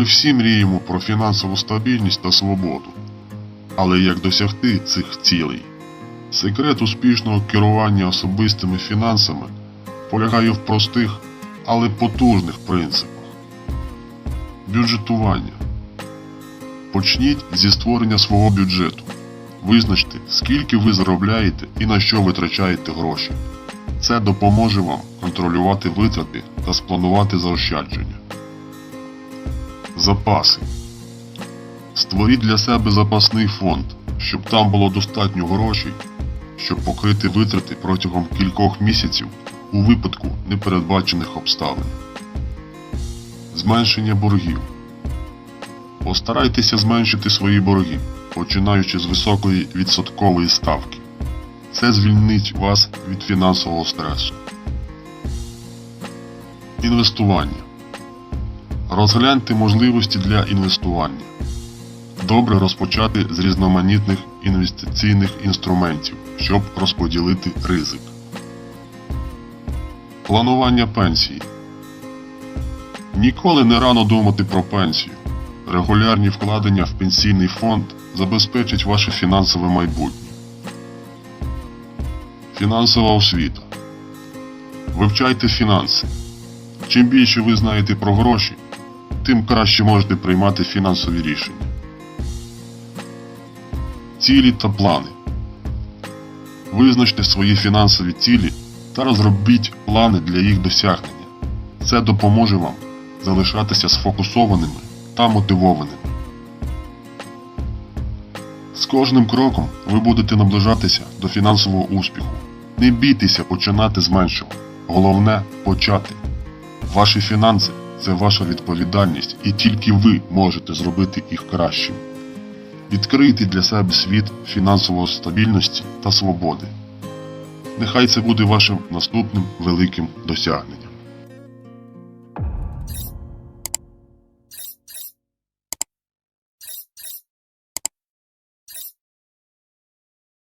Ми всі мріємо про фінансову стабільність та свободу. Але як досягти цих цілей? Секрет успішного керування особистими фінансами полягає в простих, але потужних принципах. Бюджетування. Почніть зі створення свого бюджету. Визначте, скільки ви заробляєте і на що витрачаєте гроші. Це допоможе вам контролювати витрати та спланувати заощадження. Запаси. Створіть для себе запасний фонд, щоб там було достатньо грошей, щоб покрити витрати протягом кількох місяців у випадку непередбачених обставин. Зменшення боргів. Постарайтеся зменшити свої борги, починаючи з високої відсоткової ставки. Це звільнить вас від фінансового стресу. Інвестування. Розгляньте можливості для інвестування. Добре розпочати з різноманітних інвестиційних інструментів, щоб розподілити ризик. Планування пенсії. Ніколи не рано думати про пенсію. Регулярні вкладення в пенсійний фонд забезпечать ваше фінансове майбутнє. Фінансова освіта. Вивчайте фінанси. Чим більше ви знаєте про гроші, тим краще можете приймати фінансові рішення. Цілі та плани. Визначте свої фінансові цілі та розробіть плани для їх досягнення. Це допоможе вам залишатися сфокусованими та мотивованими. З кожним кроком ви будете наближатися до фінансового успіху. Не бійтеся починати з меншого. Головне почати. Ваші фінанси це ваша відповідальність, і тільки ви можете зробити їх кращим. Відкрийте для себе світ фінансової стабільності та свободи. Нехай це буде вашим наступним великим досягненням.